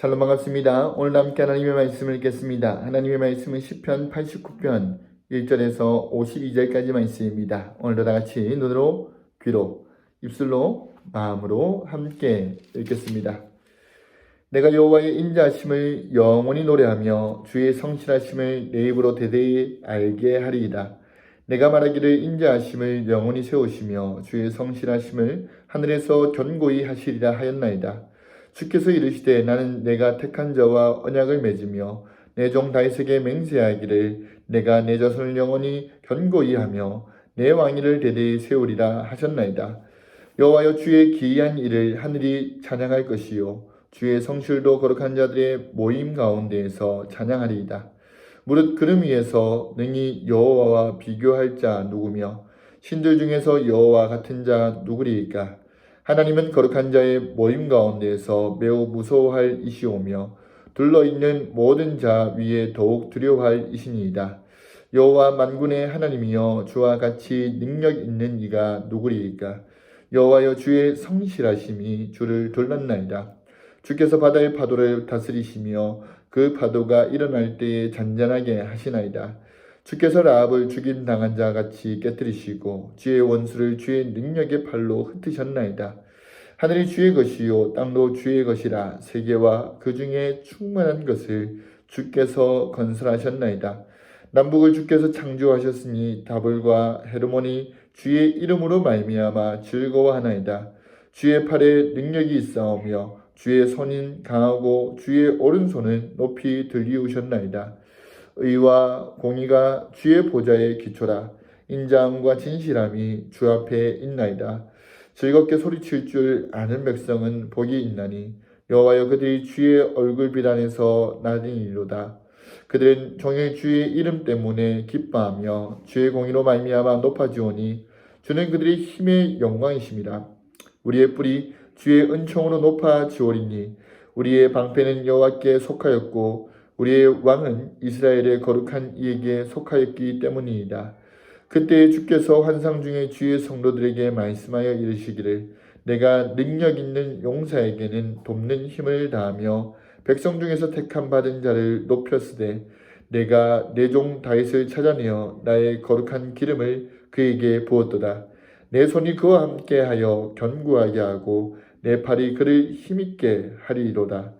샬롬 반갑습니다. 오늘 함께 하나님의 말씀을 읽겠습니다. 하나님의 말씀은 10편 89편 1절에서 52절까지 말씀입니다. 오늘도 다 같이 눈으로 귀로 입술로 마음으로 함께 읽겠습니다. 내가 여호와의 인자하심을 영원히 노래하며 주의 성실하심을 내 입으로 대대히 알게 하리이다. 내가 말하기를 인자하심을 영원히 세우시며 주의 성실하심을 하늘에서 견고히 하시리라 하였나이다. 주께서 이르시되 나는 내가 택한 자와 언약을 맺으며 내 종 다윗에게 맹세하기를 내가 내 자손을 영원히 견고히 하며 내 왕위를 대대히 세우리라 하셨나이다. 여호와여 주의 기이한 일을 하늘이 찬양할 것이요 주의 성실도 거룩한 자들의 모임 가운데에서 찬양하리이다. 무릇 구름 위에서 능히 여호와와 비교할 자 누구며 신들 중에서 여호와 같은 자 누구리이까? 하나님은 거룩한 자의 모임 가운데에서 매우 무서워할 이시오며 둘러 있는 모든 자 위에 더욱 두려워할 이시니이다. 여호와 만군의 하나님이여 주와 같이 능력 있는 이가 누구리이까? 여호와여 주의 성실하심이 주를 둘렀나이다. 주께서 바다의 파도를 다스리시며 그 파도가 일어날 때에 잔잔하게 하시나이다. 주께서 라합을 죽인 당한 자 같이 깨뜨리시고 주의 원수를 주의 능력의 팔로 흩으셨나이다. 하늘이 주의 것이요 땅도 주의 것이라 세계와 그 중에 충만한 것을 주께서 건설하셨나이다. 남북을 주께서 창조하셨으니 다불과 헤르몬이 주의 이름으로 말미암아 즐거워하나이다. 주의 팔에 능력이 있사오며 주의 손인 강하고 주의 오른손은 높이 들리우셨나이다. 의와 공의가 주의 보좌의 기초라 인자함과 진실함이 주 앞에 있나이다. 즐겁게 소리칠 줄 아는 백성은 복이 있나니 여호와여 그들이 주의 얼굴빛 안에서 나르니로다. 그들은 종일 주의 이름 때문에 기뻐하며 주의 공의로 말미암아 높아지오니 주는 그들의 힘의 영광이심이라. 우리의 뿔이 주의 은총으로 높아지오리니 우리의 방패는 여호와께 속하였고 우리의 왕은 이스라엘의 거룩한 이에게 속하였기 때문이다. 그때 주께서 환상 중에 주의 성도들에게 말씀하여 이르시기를 내가 능력 있는 용사에게는 돕는 힘을 다하며 백성 중에서 택함 받은 자를 높였으되 내가 내 종 다윗을 찾아내어 나의 거룩한 기름을 그에게 부었도다. 내 손이 그와 함께하여 견고하게 하고 내 팔이 그를 힘있게 하리로다.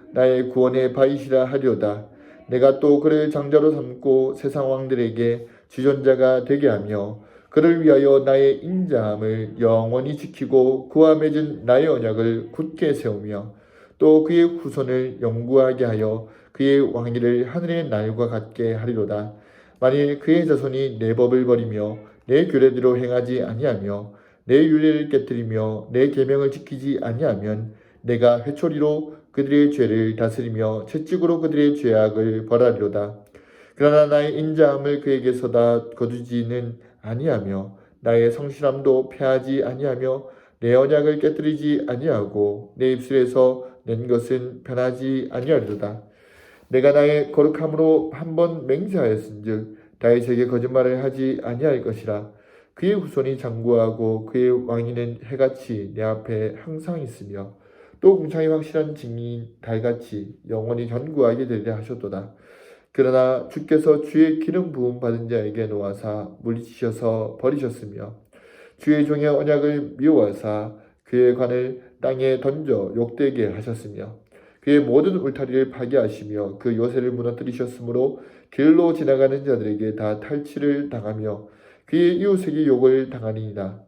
나의 구원의 바이시라 하리로다. 내가 또 그를 장자로 삼고 세상 왕들에게 지존자가 되게 하며 그를 위하여 나의 인자함을 영원히 지키고 그와 맺은 나의 언약을 굳게 세우며 또 그의 후손을 영구하게 하여 그의 왕위를 하늘의 날과 같게 하리로다. 만일 그의 자손이 내 법을 버리며 내 규례대로 행하지 아니하며 내 윤례를 깨뜨리며 내 계명을 지키지 아니하면 내가 회초리로 그들의 죄를 다스리며 채찍으로 그들의 죄악을 벌하리로다. 그러나 나의 인자함을 그에게서 다 거두지는 아니하며 나의 성실함도 패하지 아니하며 내 언약을 깨뜨리지 아니하고 내 입술에서 낸 것은 변하지 아니하리로다. 내가 나의 거룩함으로 한 번 맹세하였은즉 다윗에게 거짓말을 하지 아니할 것이라. 그의 후손이 장구하고 그의 왕위는 해같이 내 앞에 항상 있으며 또 공창이 확실한 증인 달같이 영원히 견고하게 되리라 하셨도다. 그러나 주께서 주의 기름 부음 받은 자에게 놓아사 물리치셔서 버리셨으며 주의 종의 언약을 미워하사 그의 관을 땅에 던져 욕되게 하셨으며 그의 모든 울타리를 파괴하시며 그 요새를 무너뜨리셨으므로 길로 지나가는 자들에게 다 탈취를 당하며 그의 이웃에게 욕을 당하니이다.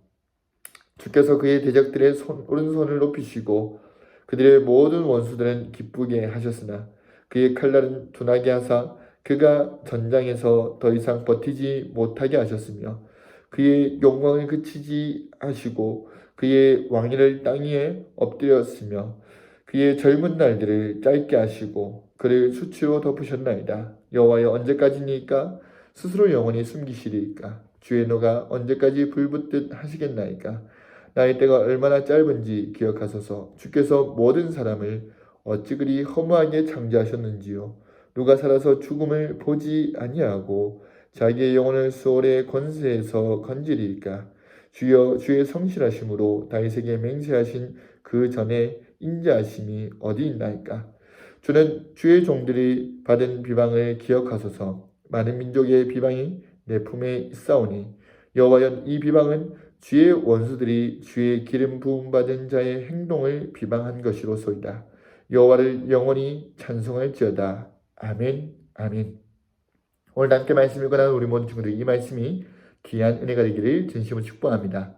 주께서 그의 대적들의 손, 오른손을 높이시고 그들의 모든 원수들은 기쁘게 하셨으나 그의 칼날은 둔하게 하사 그가 전장에서 더 이상 버티지 못하게 하셨으며 그의 영광을 그치지 하시고 그의 왕위를 땅 위에 엎드렸으며 그의 젊은 날들을 짧게 하시고 그를 수치로 덮으셨나이다. 여호와여 언제까지니까? 스스로 영원히 숨기시리이까? 주의 노가 언제까지 불붙듯 하시겠나이까 나의 때가 얼마나 짧은지 기억하소서. 주께서 모든 사람을 어찌 그리 허무하게 창조하셨는지요. 누가 살아서 죽음을 보지 아니하고 자기의 영혼을 수월의 권세에서 건지리이까? 주여 주의 성실하심으로 다윗에게 맹세하신 그 전에 인자하심이 어디 있나이까? 주는 주의 종들이 받은 비방을 기억하소서. 많은 민족의 비방이 내 품에 있사오니 여호와여 이 비방은 주의 원수들이 주의 기름 부음 받은 자의 행동을 비방한 것이로소이다. 여호와를 영원히 찬송할지어다. 아멘 아멘. 오늘 함께 말씀 읽고 나는 우리 모든 친구들 이 말씀이 귀한 은혜가 되기를 진심으로 축복합니다